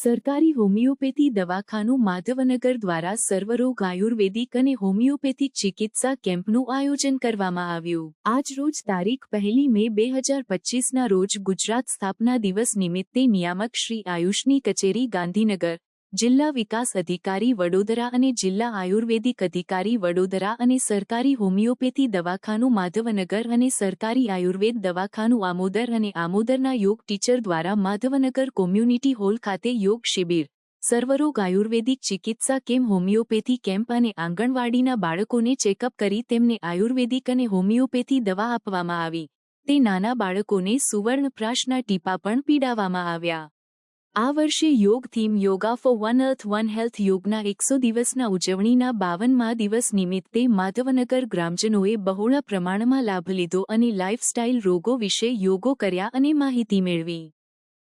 સરકારી હોમિયોપેથી દવાખાનું માધવનગર દ્વારા સર્વરોગ આયુર્વેદિક અને હોમિયોપેથિક ચિકિત્સા કેમ્પનું આયોજન કરવામાં આવ્યું. આજ રોજ તારીખ પહેલી મે બે હજાર પચીસના રોજ ગુજરાત સ્થાપના દિવસ નિમિત્તે નિયામક શ્રી આયુષની કચેરી ગાંધીનગર જિલ્લા વિકાસ અધિકારી વડોદરા અને જિલ્લા આયુર્વેદિક અધિકારી વડોદરા અને સરકારી હોમિયોપેથી દવાખાનું માધવનગર અને સરકારી આયુર્વેદ દવાખાનું આમોદર અને આમોદરના યોગ ટીચર દ્વારા માધવનગર કોમ્યુનિટી હોલ ખાતે યોગ શિબિર. સર્વરોગ આયુર્વેદિક ચિકિત્સા કેમ્પ હોમિયોપેથી કેમ્પ અને આંગણવાડીના બાળકોને ચેકઅપ કરી તેમને આયુર્વેદિક અને હોમિયોપેથી દવા આપવામાં આવી. તે નાના બાળકોને સુવર્ણપ્રાશના ટીપા પણ પીડાવવામાં આવ્યા. આ વર્ષે યોગ theme yoga for one earth one health યોગના એકસો દિવસના ઉજવણીના બાવનમાં દિવસ નિમિત્તે માધવનગર ગ્રામજનોએ બહોળા પ્રમાણમાં લાભ લીધો અને લાઇફસ્ટાઇલ રોગો વિશે યોગો કર્યા અને માહિતી મેળવી.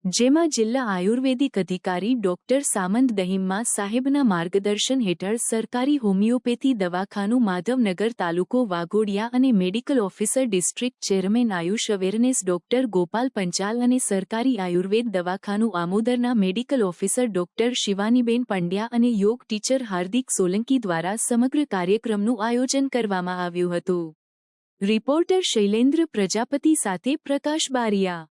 જેમાં જિલ્લા આયુર્વેદિક અધિકારી ડોક્ટર સામંત દહીમમાં સાહેબના માર્ગદર્શન હેઠળ સરકારી હોમિયોપેથી દવાખાનું માધવનગર તાલુકો વાઘોડિયા અને medical officer district chairman AYUSH awareness doctor Gopal Panchal અને સરકારી આયુર્વેદ દવાખાનું આમોદરના મેડિકલ ઓફિસર ડોક્ટર શિવાનીબેન પંડ્યા અને યોગ ટીચર હાર્દિક સોલંકી દ્વારા સમગ્ર કાર્યક્રમનું આયોજન કરવામાં આવ્યું હતું. રિપોર્ટર શૈલેન્દ્ર પ્રજાપતિ સાથે પ્રકાશ બારિયા.